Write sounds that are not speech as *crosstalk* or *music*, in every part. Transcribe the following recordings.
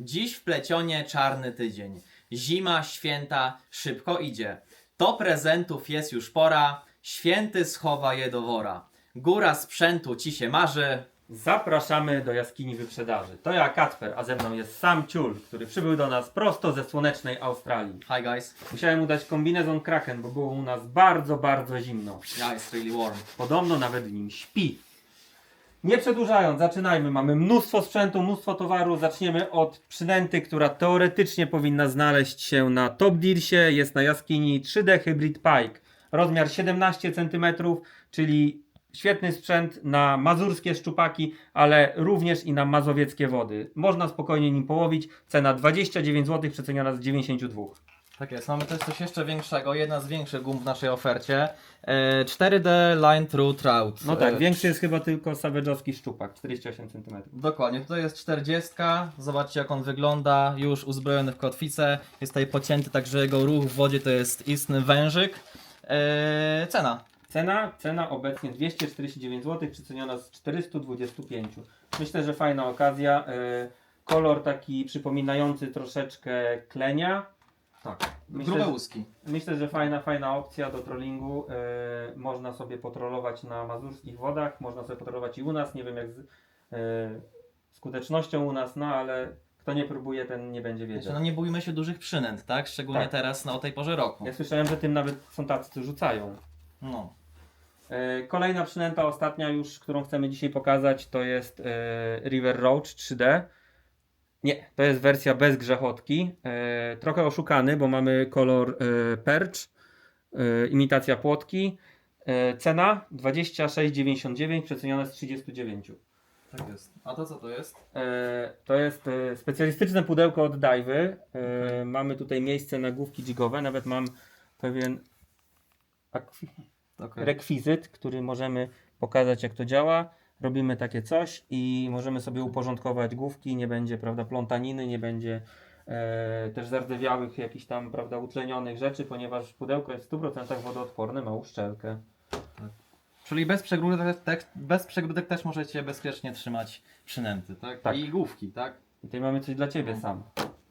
Dziś w plecionie czarny tydzień. Zima, święta, szybko idzie. Do prezentów jest już pora, święty schowa je do wora. Góra sprzętu ci się marzy. Zapraszamy do jaskini wyprzedaży. To ja Kacper, a ze mną jest sam Ciul, który przybył do nas prosto ze słonecznej Australii. Hi guys. Musiałem mu dać kombinezon Kraken, bo było u nas bardzo, bardzo zimno. Yeah, it's really warm. Podobno nawet w nim śpi. Nie przedłużając, zaczynajmy. Mamy mnóstwo sprzętu, mnóstwo towaru. Zaczniemy od przynęty, która teoretycznie powinna znaleźć się na Top Dealsie. Jest na jaskini 3D Hybrid Pike. Rozmiar 17 cm, czyli świetny sprzęt na mazurskie szczupaki, ale również i na mazowieckie wody. Można spokojnie nim połowić. Cena 29 zł, przeceniona z 92. Tak jest, mamy też coś jeszcze większego, jedna z większych gum w naszej ofercie. E, 4D Line True Trout. No tak, E, większy jest chyba tylko savage'owski szczupak, 48 cm. Dokładnie, tutaj jest 40. Zobaczcie jak on wygląda, już uzbrojony w kotwicę. Jest tutaj pocięty, także jego ruch w wodzie to jest istny wężyk. Eee, cena. Cena, cena obecnie 249 zł, przeceniona z 425. Myślę, że fajna okazja. e, Kolor taki przypominający troszeczkę klenia. Tak. Myślę, Grube że- łuski. Myślę, że fajna, fajna opcja do trollingu. E, Można sobie potrolować na mazurskich wodach, można sobie potrolować i u nas. Nie wiem jak z e, skutecznością u nas, no ale kto nie próbuje, ten nie będzie wiedział. no nie bójmy się dużych przynęt, tak? Szczególnie Tak. teraz, no o tej porze roku. Ja słyszałem, że tym nawet są tacy, co rzucają. No. E, Kolejna przynęta, ostatnia już, którą chcemy dzisiaj pokazać, to jest e, River Roach 3D. Nie, to jest wersja bez grzechotki. E, Trochę oszukany, bo mamy kolor e, perch, e, imitacja płotki. E, Cena 26,99, przecenione z 39. Tak jest. A to co to jest? E, To jest e, specjalistyczne pudełko od Dajwy. E, Mamy tutaj miejsce na główki jigowe, nawet mam pewien akwi- Okay. rekwizyt, który możemy pokazać jak to działa. Robimy takie coś i możemy sobie uporządkować główki, nie będzie prawda, plątaniny, nie będzie e, też zardzewiałych jakichś tam prawda, utlenionych rzeczy, ponieważ pudełko jest w 100% wodoodporne, ma uszczelkę. Czyli bez przegródek, też, bez przegródek też możecie bezpiecznie trzymać przynęty, tak? Tak. I główki, tak? I tutaj mamy coś dla Ciebie sam.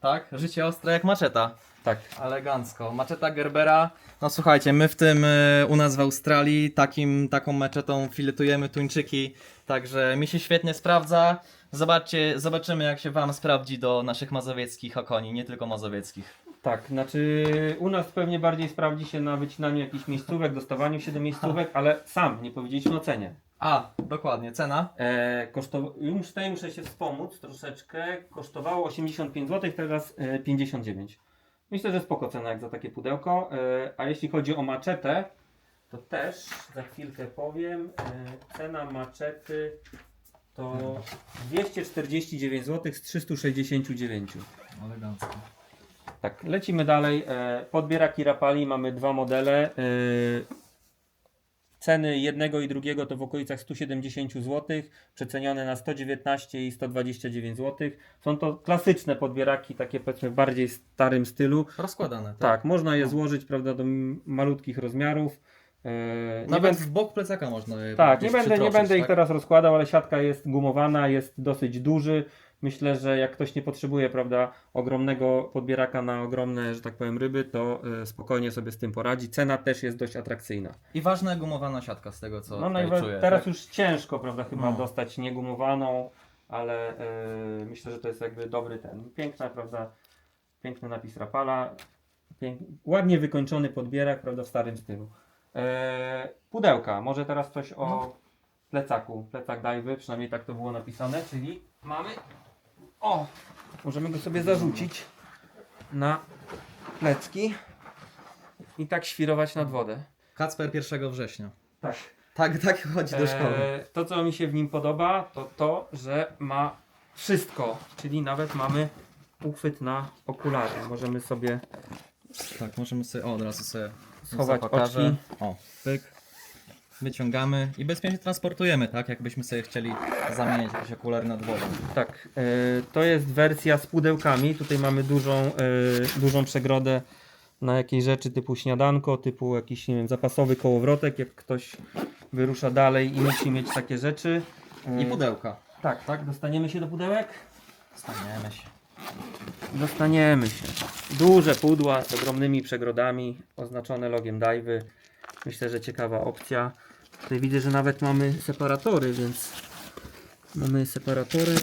Tak? Życie ostre jak maczeta. Tak. Elegancko. Maczeta Gerbera. No słuchajcie, my w tym y, u nas w Australii takim, taką maczetą filetujemy tuńczyki, także mi się świetnie sprawdza. Zobaczcie, zobaczymy jak się Wam sprawdzi do naszych mazowieckich okoni, nie tylko mazowieckich. Tak, znaczy u nas pewnie bardziej sprawdzi się na wycinaniu jakichś miejscówek, dostawaniu się do miejscówek, ale sam nie powiedzieliśmy o cenie. A, dokładnie, cena? E, kosztow... Już tutaj muszę się wspomóc troszeczkę. Kosztowało 85 zł, teraz e, 59. Myślę, że spoko cena jak za takie pudełko. E, a jeśli chodzi o maczetę, to też za chwilkę powiem. E, cena maczety to 249 zł z 369. Elegancko. Tak, lecimy dalej. E, Podbieraki Rapali mamy dwa modele. E, Ceny jednego i drugiego to w okolicach 170 zł, przecenione na 119 i 129 zł. Są to klasyczne podbieraki, takie powiedzmy w bardziej starym stylu. Rozkładane, tak? Tak, można je złożyć prawda, do malutkich rozmiarów. E, nie Nawet będę- w bok plecaka można je tak, nie będę, nie będę ich tak? teraz rozkładał, ale siatka jest gumowana, jest dosyć duży. Myślę, że jak ktoś nie potrzebuje, prawda, ogromnego podbieraka na ogromne, że tak powiem, ryby, to y, spokojnie sobie z tym poradzi. Cena też jest dość atrakcyjna. I ważna gumowana siatka z tego co No tutaj najwa- czuję. teraz tak? już ciężko, prawda, chyba No. dostać niegumowaną, ale y, myślę, że to jest jakby dobry ten. Piękna, prawda, piękny napis Rapala, pięk... ładnie wykończony podbierak, prawda, w starym stylu. E, pudełka, może teraz coś o No. plecaku, plecak dajwy, przynajmniej tak to było napisane, czyli mamy, o, możemy go sobie zarzucić na plecki i tak świrować nad wodę. Kacper 1 września. Tak. Tak, tak chodzi do szkoły. E, to, co mi się w nim podoba, to to, że ma wszystko, czyli nawet mamy uchwyt na okulary. Możemy sobie Tak, możemy sobie, o, od razu sobie schować oczki. O, pyk. Wyciągamy i bezpiecznie transportujemy, tak? Jakbyśmy sobie chcieli zamienić jakieś okulary nad wodą. Tak, e, to jest wersja z pudełkami. Tutaj mamy dużą, e, dużą przegrodę na jakieś rzeczy typu śniadanko, typu jakiś nie wiem, zapasowy kołowrotek, jak ktoś wyrusza dalej i musi mieć takie rzeczy. E, I pudełka. Tak, tak, dostaniemy się do pudełek. Staniemy się. dostaniemy się. Duże pudła z ogromnymi przegrodami, oznaczone logiem Dajwy. Myślę, że ciekawa opcja. Tutaj widzę, że nawet mamy separatory, więc mamy separatorek,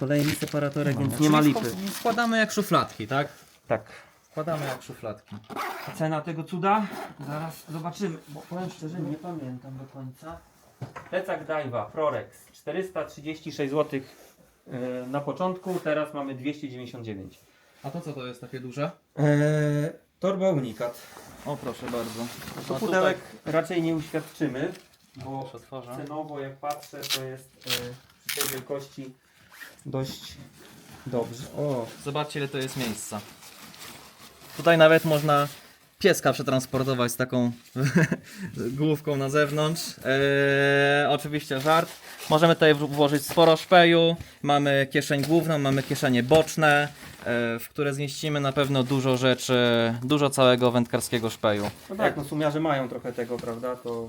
kolejny separatorek, więc nie ma lipy. sk- Składamy jak szufladki, tak? Tak. Składamy jak szufladki. A cena tego cuda? Zaraz zobaczymy, bo powiem szczerze, nie pamiętam do końca. Plecak Daiwa Prorex 436 zł e, na początku, teraz mamy 299. A to co to jest takie duże? Eee, torba unikat. O proszę bardzo. To No pudełek raczej nie uświadczymy, bo cenowo jak patrzę to jest e, przy tej wielkości dość dobrze. O, Zobaczcie ile to jest miejsca. Tutaj nawet można pieska przetransportować z taką *laughs* główką na zewnątrz. Eee, oczywiście żart. Możemy tutaj włożyć sporo szpeju. Mamy kieszeń główną, mamy kieszenie boczne, e, w które zmieścimy na pewno dużo rzeczy, dużo całego wędkarskiego szpeju. no tak, no sumiarze mają trochę tego, prawda, to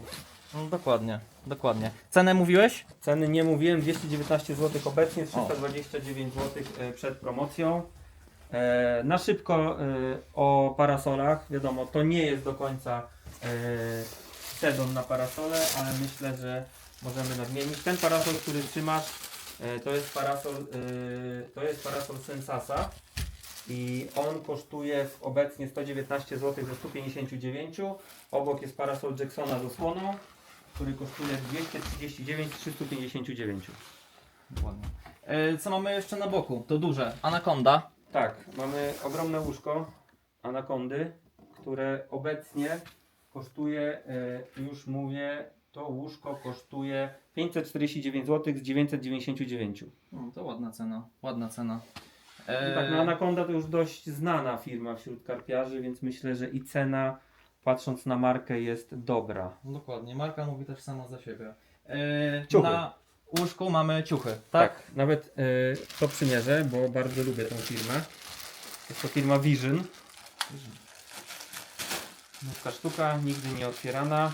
No, dokładnie, dokładnie. Cenę mówiłeś? Ceny nie mówiłem, 219 zł obecnie, 329 zł e, przed promocją. E, Na szybko e, o parasolach, wiadomo, to nie jest do końca e, sezon na parasole, ale myślę, że możemy nadmienić. Ten parasol, który trzymasz, e, to jest parasol, e, to jest parasol Sensasa i on kosztuje obecnie 119 zł ze 159. Obok jest parasol Jacksona z osłoną, który kosztuje 239 z 359. Dokładnie. E, co mamy jeszcze na boku? To duże. Anakonda. Tak, mamy ogromne łóżko anakondy, które obecnie kosztuje, e, już mówię, to łóżko kosztuje 549 zł z 999. No, to ładna cena, ładna cena. E, tak, no Anakonda to już dość znana firma wśród karpiarzy, więc myślę, że i cena, patrząc na markę, jest dobra. Dokładnie, marka mówi też sama za siebie. E, Ciuchy. Na łóżku mamy ciuchy, tak? Tak, nawet e, to przymierzę, bo bardzo lubię tą firmę. Jest to firma Vision. Nówka sztuka, nigdy nie otwierana.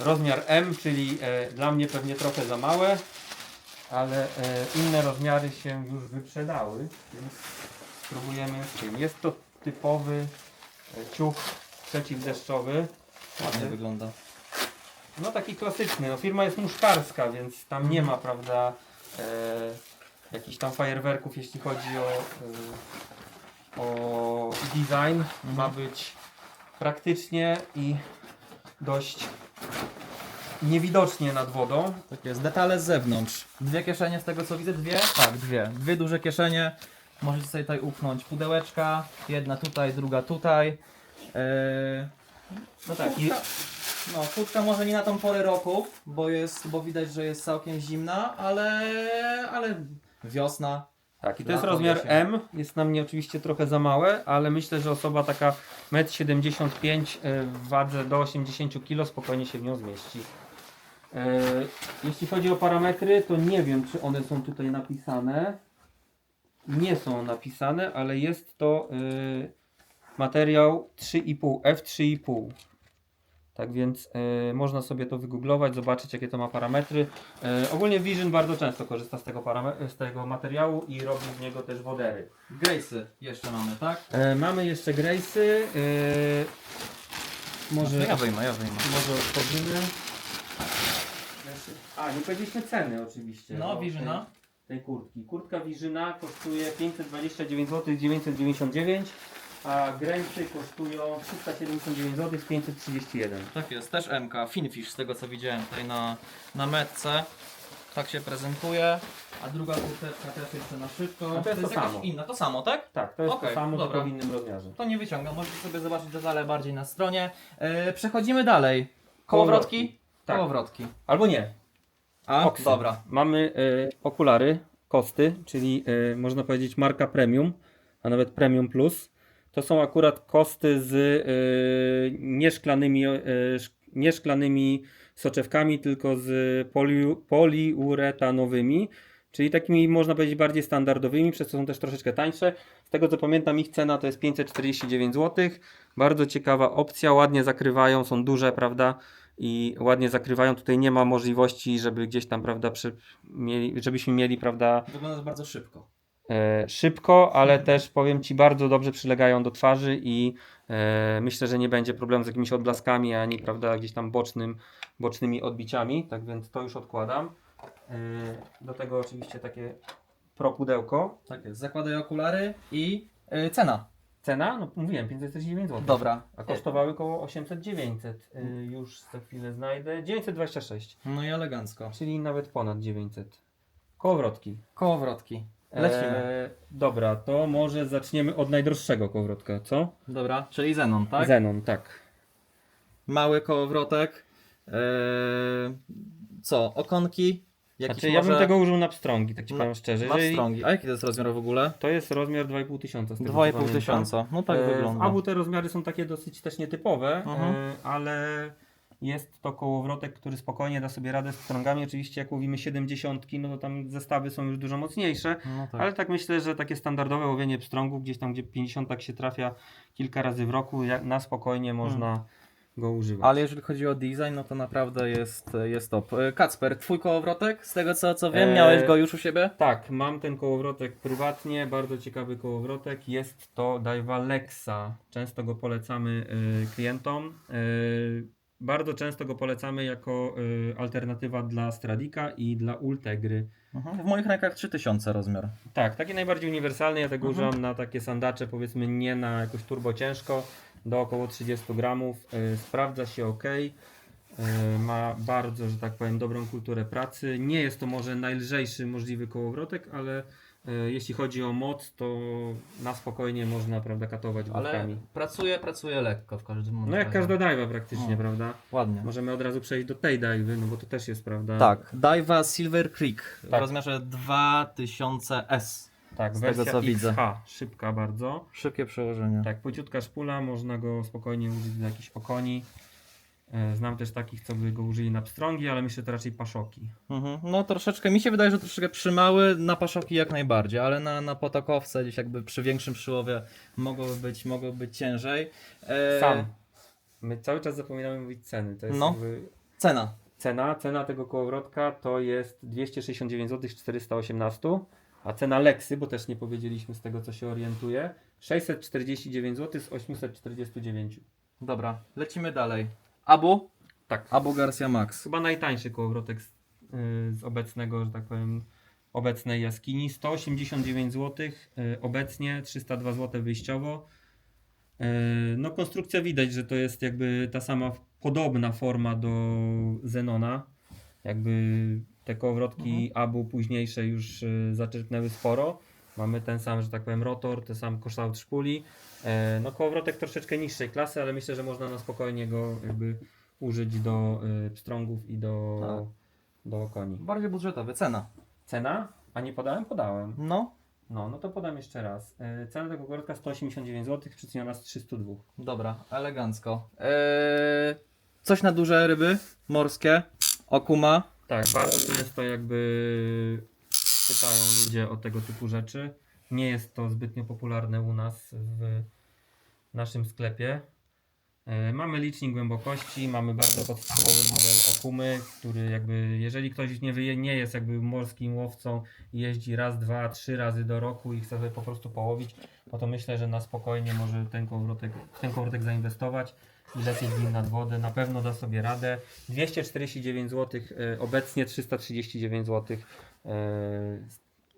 Rozmiar M, czyli e, dla mnie pewnie trochę za małe, ale e, inne rozmiary się już wyprzedały, więc spróbujemy z tym. Jest to typowy e, ciuch przeciwdeszczowy. Ładnie wygląda. No taki klasyczny. No, firma jest muszkarska, więc tam nie ma, prawda, e, jakichś tam fajerwerków, jeśli chodzi o, e, o design. Ma być praktycznie i dość niewidocznie nad wodą. Tak jest, detale z zewnątrz. Dwie kieszenie z tego co widzę, dwie? Tak, dwie. Dwie duże kieszenie. Możecie sobie tutaj upchnąć pudełeczka. Jedna tutaj, druga tutaj. E, No tak, i no, kurtka może nie na tą porę roku, bo jest, bo widać, że jest całkiem zimna, ale, ale wiosna. Tak, i to jest Lato, rozmiar jesień. M. Jest na mnie oczywiście trochę za małe, ale myślę, że osoba taka 1,75 m e, w wadze do 80 kg spokojnie się w nią zmieści. E, Jeśli chodzi o parametry, to nie wiem, czy one są tutaj napisane. Nie są napisane, ale jest to e, materiał 3,5, F3,5. Tak więc e, można sobie to wygooglować, zobaczyć jakie to ma parametry. E, ogólnie Vision bardzo często korzysta z tego, z tego materiału i robi z niego też wodery. Grace'y jeszcze mamy, tak? E, mamy jeszcze Grace'y. E, może, No ja wyjmę, ja wyjmę. może otworzymy. A, nie powiedzieliśmy ceny oczywiście. No, bo Vizyna. Tej, tej kurtki. Kurtka Vizyna kosztuje 529 zł 999, a Grace'y kosztują 379 zł 531. Tak jest, też MK, Finfish z tego co widziałem tutaj na, na metce. Tak się prezentuje. A druga kurteczka też jeszcze na szybko. To jest to jakaś samo. inna, to samo, tak? Tak, to jest Okej, to samo, dobra. tylko w innym rozmiarze. To nie wyciągam, możecie sobie zobaczyć detale bardziej na stronie. E, przechodzimy dalej. Kołowrotki? Tak. Kołowrotki. Albo nie. A, Oksy. dobra. Mamy e, okulary Kosty, czyli e, można powiedzieć marka premium, a nawet premium plus. To są akurat kosty z e, nieszklanymi, sz- nieszklanymi soczewkami, tylko z poli, poliuretanowymi, czyli takimi można powiedzieć bardziej standardowymi, przez co są też troszeczkę tańsze. Z tego co pamiętam ich cena to jest 549 zł. Bardzo ciekawa opcja, ładnie zakrywają, są duże, prawda? i ładnie zakrywają. Tutaj nie ma możliwości, żeby gdzieś tam, prawda, przy, mieli, żebyśmy mieli, prawda, Wygląda to bardzo szybko. E, szybko, ale też powiem Ci bardzo dobrze przylegają do twarzy i e, myślę, że nie będzie problemu z jakimiś odblaskami, ani prawda, gdzieś tam bocznym, bocznymi odbiciami, tak więc to już odkładam. E, do tego oczywiście takie propudełko. Tak jest. Zakładaj okulary i cena. Cena? No mówiłem, 549 zł. Dobra. A kosztowały około 800-900. Y, już za chwilę znajdę. 926, No i elegancko. czyli nawet ponad 900. Kołowrotki. Kołowrotki. Lecimy. E, dobra, to może zaczniemy od najdroższego kołowrotka, co? Dobra, czyli Zenon, tak? Zenon, tak. Mały kołowrotek. Yy, co, okonki? Jakiś Znaczy, ja bym może- tego użył na pstrągi, tak ci powiem szczerze. Na Jeżeli- strągi. A jaki to jest rozmiar w ogóle? To jest rozmiar 2,5 tysiąca. z tego, co 2,5 pamiętam. tysiąca. No tak E, wygląda. W Abu te rozmiary są takie dosyć też nietypowe, Mhm. e, ale jest to kołowrotek, który spokojnie da sobie radę z pstrągami. Oczywiście jak łowimy 70, no to tam zestawy są już dużo mocniejsze, No tak. ale tak myślę, że takie standardowe łowienie pstrągów, gdzieś tam gdzie 50 się trafia kilka razy w roku, jak- na spokojnie można go używać. Ale jeżeli chodzi o design, no to naprawdę jest, jest top. E, Kacper, twój kołowrotek? Z tego co, co wiem, Eee, miałeś go już u siebie? Tak, mam ten kołowrotek prywatnie, bardzo ciekawy kołowrotek. Jest to Daiwa Lexa. Często go polecamy y, klientom. Y, bardzo często go polecamy jako y, alternatywa dla Stradika i dla Ultegry. Mhm. W moich rękach 3000 rozmiar. Tak, taki najbardziej uniwersalny. Ja tego Mhm. używam na takie sandacze, powiedzmy nie na jakoś turbo ciężko, do około 30 gramów. Y, sprawdza się ok. Y, ma bardzo, że tak powiem, dobrą kulturę pracy. Nie jest to może najlżejszy możliwy kołowrotek, ale jeśli chodzi o moc, to na spokojnie można, prawda, katować Ale główkami. pracuje, pracuje lekko w każdym momencie. No jak każda dajwa praktycznie, No. prawda? Ładnie. Możemy od razu przejść do tej dajwy, no bo to też jest, prawda? Tak, Daiwa Silver Creek w Tak. rozmiarze 2000S. tak z wersja tego, co XH, widzę. szybka bardzo. Szybkie przełożenie. Tak, płyciutka szpula, można go spokojnie użyć do jakichś pokoni. E, Znam też takich, co by go użyli na pstrągi, ale myślę, że to raczej paszoki. Mhm. No troszeczkę, mi się wydaje, że troszeczkę przymały, na paszoki jak najbardziej, ale na, na potokowce gdzieś jakby przy większym przyłowie mogłoby być, mogłoby być ciężej. E, Sam. My cały czas zapominamy mówić ceny. To jest No. jakby Cena. cena. Cena tego kołowrotka to jest 269 zł 418, a cena Lexy, bo też nie powiedzieliśmy z tego, co się orientuje, 649 zł z 849. Dobra, lecimy dalej. Abu? Tak. Abu Garcia Max. Chyba najtańszy kołowrotek z, yy, z obecnego, że tak powiem, obecnej jaskini. 189 zł, yy, obecnie 302 zł wyjściowo. Yy, no konstrukcja widać, że to jest jakby ta sama podobna forma do Zenona. Jakby te kołowrotki Abu późniejsze już yy, zaczerpnęły sporo. Mamy ten sam, że tak powiem, rotor, ten sam kształt szpuli. Yy, no kołowrotek troszeczkę niższej klasy, ale myślę, że można na spokojnie go jakby użyć do y, pstrągów i do, do koni. Bardziej budżetowy, cena. Cena? A nie podałem? Podałem. No, No, no to podam jeszcze raz. Y, cena tego kołowrotka 189 zł, przyceniona z 302. dobra, elegancko. Eee, coś na duże ryby morskie, okuma. Tak, bardzo często jakby pytają ludzie o tego typu rzeczy. Nie jest to zbytnio popularne u nas w naszym sklepie. E, Mamy licznik głębokości, mamy bardzo podstawowy model okumy, który jakby, jeżeli ktoś nie, wyje, nie jest jakby morskim łowcą i jeździ raz, dwa, trzy razy do roku i chce sobie po prostu połowić, no to myślę, że na spokojnie może ten kołowrotek, w ten kołowrotek zainwestować i lecieć nim nad wodę. Na pewno da sobie radę. 249 zł, e, obecnie 339 zł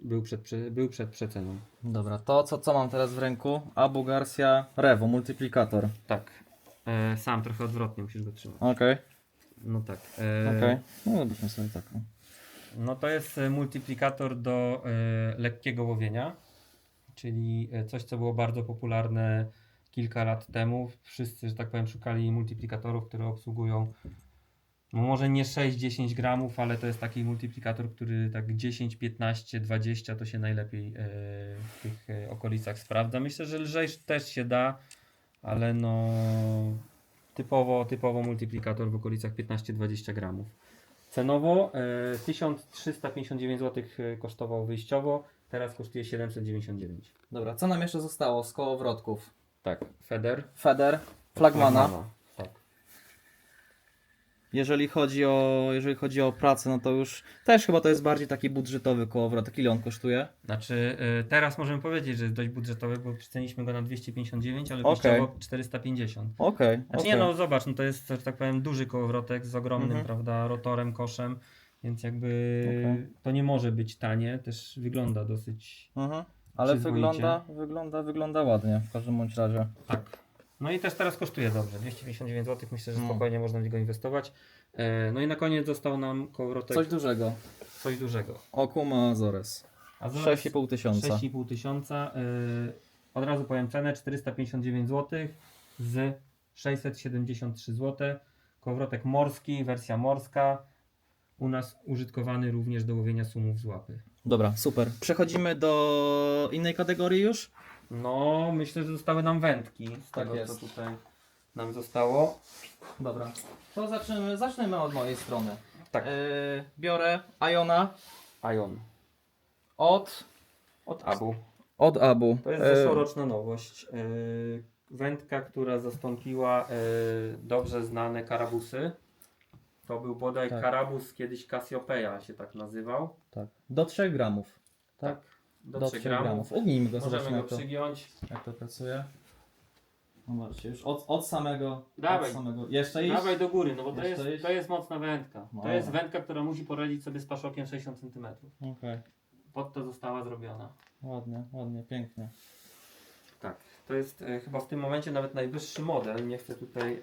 był przed, prze- był przed przeceną. Dobra, to co, co mam teraz w ręku? Abu Garcia Revo, multiplikator. Tak. E, sam trochę odwrotnie musisz go trzymać. Okej, No tak. E, okej. No robiliśmy sobie taką. No to jest e, multiplikator do e, lekkiego łowienia, czyli e, coś, co było bardzo popularne kilka lat temu. Wszyscy, że tak powiem, szukali multiplikatorów, które obsługują może nie 6-10 gramów, ale to jest taki multiplikator, który tak 10, 15, 20 to się najlepiej e, w tych e, okolicach sprawdza. Myślę, że lżej też się da, ale no typowo, typowo multiplikator w okolicach 15-20 gramów. Cenowo e, 1359 zł kosztował wyjściowo, teraz kosztuje 799. Dobra, co nam jeszcze zostało z kołowrotków? Tak, Feder. Feder, Flagmana. Tak. Jeżeli chodzi o, jeżeli chodzi o pracę, no to już też chyba to jest bardziej taki budżetowy kołowrot. Ile on kosztuje? Znaczy, y, teraz możemy powiedzieć, że jest dość budżetowy, bo przyceniliśmy go na 259, ale Okej. kosztował 450. Okej. Znaczy nie, no zobacz, no to jest, że tak powiem, duży kołowrotek z ogromnym, Mhm. prawda, rotorem, koszem, więc jakby Okej. to nie może być tanie, też wygląda dosyć Mhm. Ale Przyzwoicie. wygląda, wygląda, wygląda ładnie w każdym bądź razie. tak. No i też teraz kosztuje dobrze, 259 zł, myślę, że No. spokojnie można w niego inwestować. E, No i na koniec został nam kołowrotek Coś coś, dużego. dużego. Okuma Azores. A zaraz 6,5 tysiąca. 6,5 tysiąca. y, Od razu powiem cenę 459 zł z 673 zł. Kołowrotek morski, wersja morska. U nas użytkowany również do łowienia sumów z łapy. Dobra, super. Przechodzimy do innej kategorii już? No, myślę, że zostały nam wędki z Tak tego, jest. co tutaj nam zostało. Dobra. To zaczniemy, zaczniemy od mojej strony. Tak. Yy, biorę Iona Ion od, od Abu. od Abu. To jest Yy, zeszłoroczna nowość. Yy, Wędka, która zastąpiła yy, dobrze znane karabusy. To był bodaj Tak. karabus, kiedyś Cassiopeia się tak nazywał. tak. Do 3 gramów. Tak. Do, Do 3 3 gramów. gramów. Ugnijmy go, Możemy zobaczmy go jak to, przygiąć. jak to pracuje. Zobaczcie, już od, od samego. Dawaj. Od samego. Jeszcze iść? Dawaj do góry, no bo to Jeszcze jest, iść? to jest mocna wędka. No. To jest wędka, która musi poradzić sobie z paszokiem 60 cm. Okej. Pod to została zrobiona. Ładnie, ładnie, pięknie. Tak. To jest e, chyba w tym momencie nawet najwyższy model. Nie chcę tutaj e,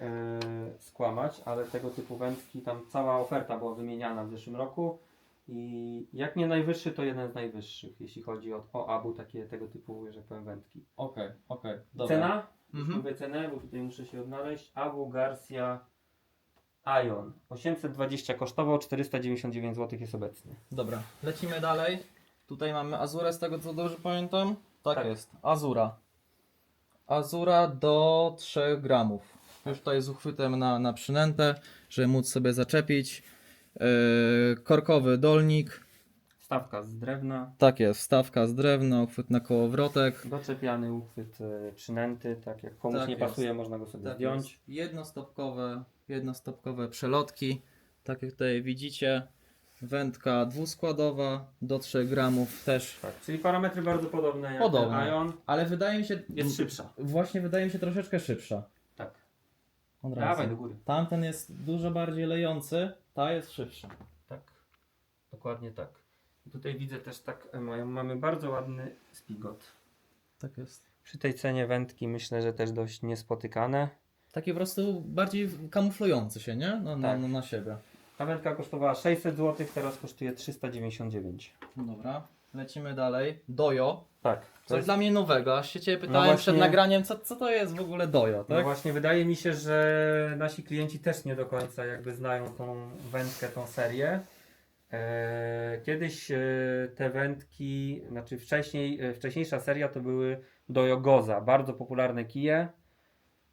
skłamać, ale tego typu wędki, tam cała oferta była wymieniana w zeszłym roku. I jak nie najwyższy, to jeden z najwyższych, jeśli chodzi o, o ABU, takie tego typu, że powiem, wędki. Okej, okej. dobra. Cena? Mhm. Mówię cenę, bo tutaj muszę się odnaleźć. Abu Garcia Ion. 820 kosztował, 499 zł jest obecny. Dobra, lecimy dalej. Tutaj mamy Azurę, z tego co dobrze pamiętam. Tak, Tak. jest, Azura. Azura do 3 gramów. Już tutaj z uchwytem na, na przynętę, żeby móc sobie zaczepić. Yy, korkowy dolnik. Stawka z drewna, Tak jest, wstawka z drewna, uchwyt na kołowrotek. doczepiany uchwyt e, przynęty, tak jak komuś Tak nie jest. pasuje, można go sobie Tak zdjąć. jest. Jednostopkowe, jednostopkowe przelotki. Tak jak tutaj widzicie. Wędka dwuskładowa do 3 gramów też. Tak, czyli parametry bardzo podobne jak Podobne. ten Ion. Ale wydaje mi się. Jest szybsza. Właśnie wydaje mi się troszeczkę szybsza. Od Dawaj razu. do góry. Tamten jest dużo bardziej lejący, ta jest szybsza. Tak. Dokładnie tak. I tutaj widzę też tak, e, mają, mamy bardzo ładny spigot. Tak jest. Przy tej cenie wędki myślę, że też dość niespotykane. Taki po prostu bardziej kamuflujący się, nie? No, na, Tak. na, na siebie. Ta wędka kosztowała 600 zł, teraz kosztuje 399. No Dobra, lecimy dalej. Dojo. Tak. Coś jest, dla mnie nowego. Aż się ciebie pytałem No właśnie- przed nagraniem, co, co to jest w ogóle dojo, no tak? właśnie wydaje mi się, że nasi klienci też nie do końca jakby znają tą wędkę, tą serię. Eee, Kiedyś e, te wędki, znaczy wcześniej, e, wcześniejsza seria to były Dojo Goza, bardzo popularne kije.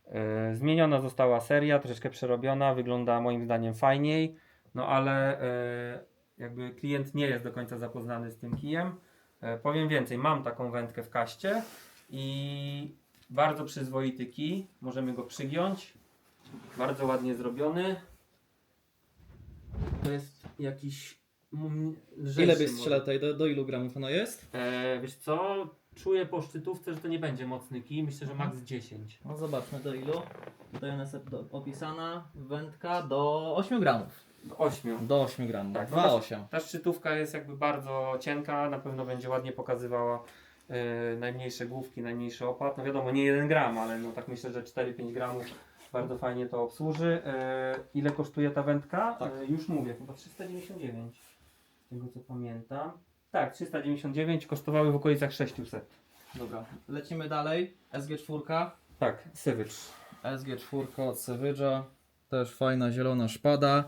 E, Zmieniona została seria, troszeczkę przerobiona, wygląda moim zdaniem fajniej, no ale e, jakby klient nie jest do końca zapoznany z tym kijem. E, Powiem więcej, mam taką wędkę w kaście i bardzo przyzwoity kij, możemy go przygiąć, bardzo ładnie zrobiony. To jest jakiś lżejszy Ile byś model. strzelał tutaj? Do, do ilu gramów ono jest? E, wiesz co, czuję po szczytówce, że to nie będzie mocny kij, myślę, że max 10. No zobaczmy do ilu. Tutaj ona jest do- opisana. Wędka do 8 gramów. 8. Do 8 gramów. Tak, 2,8. Ta szczytówka jest jakby bardzo cienka, na pewno będzie ładnie pokazywała e, najmniejsze główki, najmniejszy opad. No wiadomo, nie 1 gram, ale no tak myślę, że 4-5 gramów bardzo fajnie to obsłuży. E, ile kosztuje ta wędka? Tak. E, już mówię, chyba 399, z tego co pamiętam. Tak, 399 kosztowały w okolicach 600. Dobra, lecimy dalej. SG4. Tak, Sywycz. SG4 od Savage'a. Też fajna zielona szpada.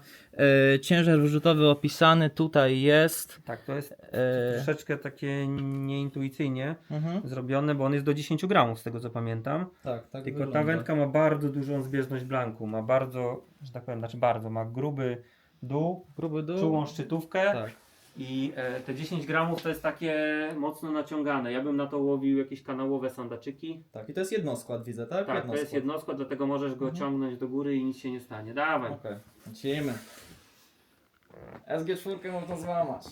E, ciężar wyrzutowy opisany tutaj jest. Tak, to jest E, troszeczkę takie nieintuicyjnie mhm. zrobione, bo on jest do 10 gramów, z tego co pamiętam. Tak, tak Tylko wygląda. ta wędka ma bardzo dużą zbieżność blanku. Ma bardzo, że tak powiem, znaczy bardzo, ma gruby dół, Gruby dół. czułą szczytówkę Tak. I e, te 10 gramów to jest takie mocno naciągane. Ja bym na to łowił jakieś kanałowe sandaczyki. Tak, i to jest jednoskład, widzę, tak? Tak, to jest jednoskład, dlatego możesz go ciągnąć do góry i nic się nie stanie. Dawaj. Okej, lecimy. SG4 można złamać.